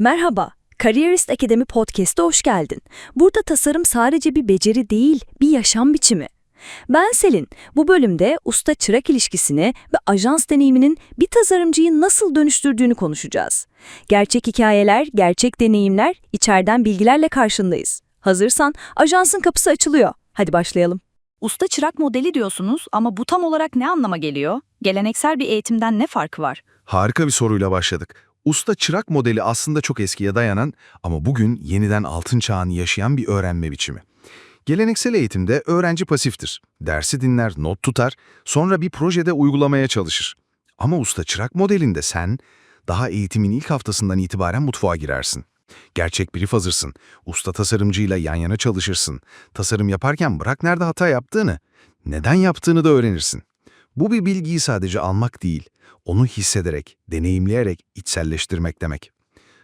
Merhaba, Kariyerist Akademi Podcast'a hoş geldin. Burada tasarım sadece bir beceri değil, bir yaşam biçimi. Ben Selin. Bu bölümde usta-çırak ilişkisini ve ajans deneyiminin bir tasarımcıyı nasıl dönüştürdüğünü konuşacağız. Gerçek hikayeler, gerçek deneyimler, içeriden bilgilerle karşındayız. Hazırsan ajansın kapısı açılıyor. Hadi başlayalım. Usta çırak modeli diyorsunuz ama bu tam olarak ne anlama geliyor? Geleneksel bir eğitimden ne farkı var? Harika bir soruyla başladık. Usta çırak modeli aslında çok eskiye dayanan ama bugün yeniden altın çağını yaşayan bir öğrenme biçimi. Geleneksel eğitimde öğrenci pasiftir. Dersi dinler, not tutar, sonra bir projede uygulamaya çalışır. Ama usta çırak modelinde sen daha eğitimin ilk haftasından itibaren mutfağa girersin. Gerçek brief hazırsın. Usta tasarımcıyla yan yana çalışırsın. Tasarım yaparken bırak nerede hata yaptığını, neden yaptığını da öğrenirsin. Bu bir bilgiyi sadece almak değil, onu hissederek, deneyimleyerek içselleştirmek demek.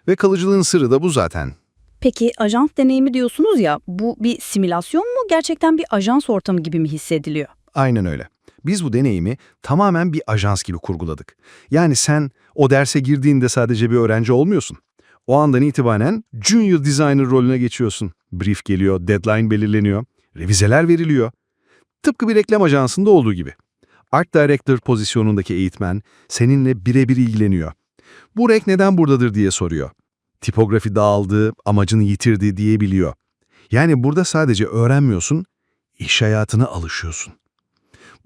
Ve kalıcılığın sırrı da bu zaten. Peki ajans deneyimi diyorsunuz ya, bu bir simülasyon mu gerçekten bir ajans ortamı gibi mi hissediliyor? Aynen öyle. Biz bu deneyimi tamamen bir ajans gibi kurguladık. Yani sen o derse girdiğinde sadece bir öğrenci olmuyorsun. O andan itibaren junior designer rolüne geçiyorsun. Brief geliyor, deadline belirleniyor, revizeler veriliyor. Tıpkı bir reklam ajansında olduğu gibi. Art Director pozisyonundaki eğitmen seninle birebir ilgileniyor. Bu renk neden buradadır diye soruyor. Tipografi dağıldı, amacını yitirdi diyebiliyor. Yani burada sadece öğrenmiyorsun, iş hayatına alışıyorsun.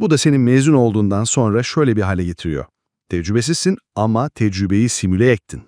Bu da senin mezun olduğundan sonra şöyle bir hale getiriyor. Tecrübesizsin ama tecrübeyi simüle ettin.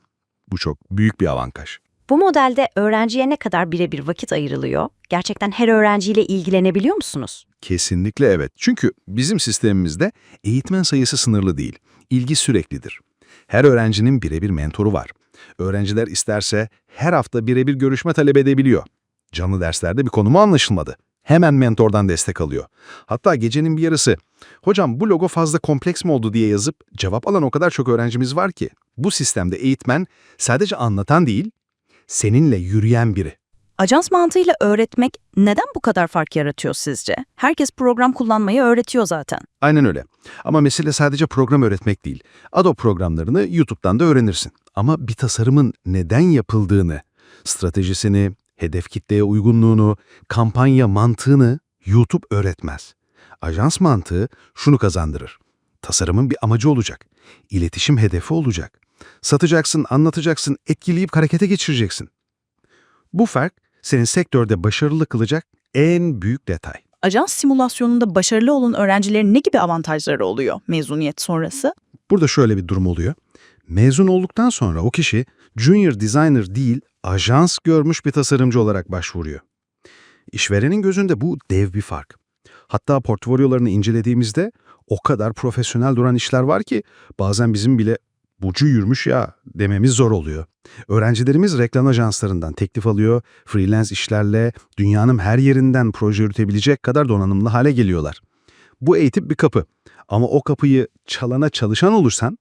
Bu çok büyük bir avantaj. Bu modelde öğrenciye ne kadar birebir vakit ayrılıyor? Gerçekten her öğrenciyle ilgilenebiliyor musunuz? Kesinlikle evet. Çünkü bizim sistemimizde eğitmen sayısı sınırlı değil. İlgi süreklidir. Her öğrencinin birebir mentoru var. Öğrenciler isterse her hafta birebir görüşme talep edebiliyor. Canlı derslerde bir konu mu anlaşılmadı? Hemen mentordan destek alıyor. Hatta gecenin bir yarısı, hocam bu logo fazla kompleks mi oldu diye yazıp cevap alan o kadar çok öğrencimiz var ki. Bu sistemde eğitmen sadece anlatan değil, seninle yürüyen biri. Ajans mantığıyla öğretmek neden bu kadar fark yaratıyor sizce? Herkes program kullanmayı öğretiyor zaten. Aynen öyle. Ama mesele sadece program öğretmek değil. Adobe programlarını YouTube'dan da öğrenirsin. Ama bir tasarımın neden yapıldığını, stratejisini, hedef kitleye uygunluğunu, kampanya mantığını YouTube öğretmez. Ajans mantığı şunu kazandırır. Tasarımın bir amacı olacak. İletişim hedefi olacak. Satacaksın, anlatacaksın, etkileyip harekete geçireceksin. Bu fark senin sektörde başarılı kılacak en büyük detay. Ajans simülasyonunda başarılı olan öğrencilerin ne gibi avantajları oluyor mezuniyet sonrası? Burada şöyle bir durum oluyor. Mezun olduktan sonra o kişi junior designer değil, ajans görmüş bir tasarımcı olarak başvuruyor. İşverenin gözünde bu dev bir fark. Hatta portfolyolarını incelediğimizde o kadar profesyonel duran işler var ki bazen bizim bile bucu yürümüş ya dememiz zor oluyor. Öğrencilerimiz reklam ajanslarından teklif alıyor, freelance işlerle dünyanın her yerinden proje yürütebilecek kadar donanımlı hale geliyorlar. Bu eğitim bir kapı ama o kapıyı çalana çalışan olursan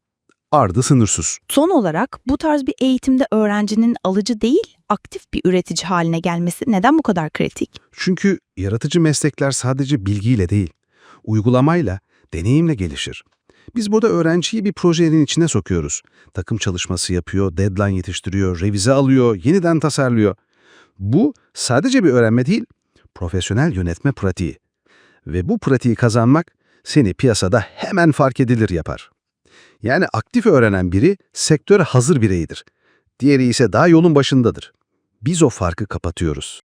ardı sınırsız. Son olarak bu tarz bir eğitimde öğrencinin alıcı değil, aktif bir üretici haline gelmesi neden bu kadar kritik? Çünkü yaratıcı meslekler sadece bilgiyle değil, uygulamayla, deneyimle gelişir. Biz burada öğrenciyi bir projenin içine sokuyoruz. Takım çalışması yapıyor, deadline yetiştiriyor, revize alıyor, yeniden tasarlıyor. Bu sadece bir öğrenme değil, profesyonel yönetme pratiği. Ve bu pratiği kazanmak seni piyasada hemen fark edilir yapar. Yani aktif öğrenen biri sektöre hazır bireydir. Diğeri ise daha yolun başındadır. Biz o farkı kapatıyoruz.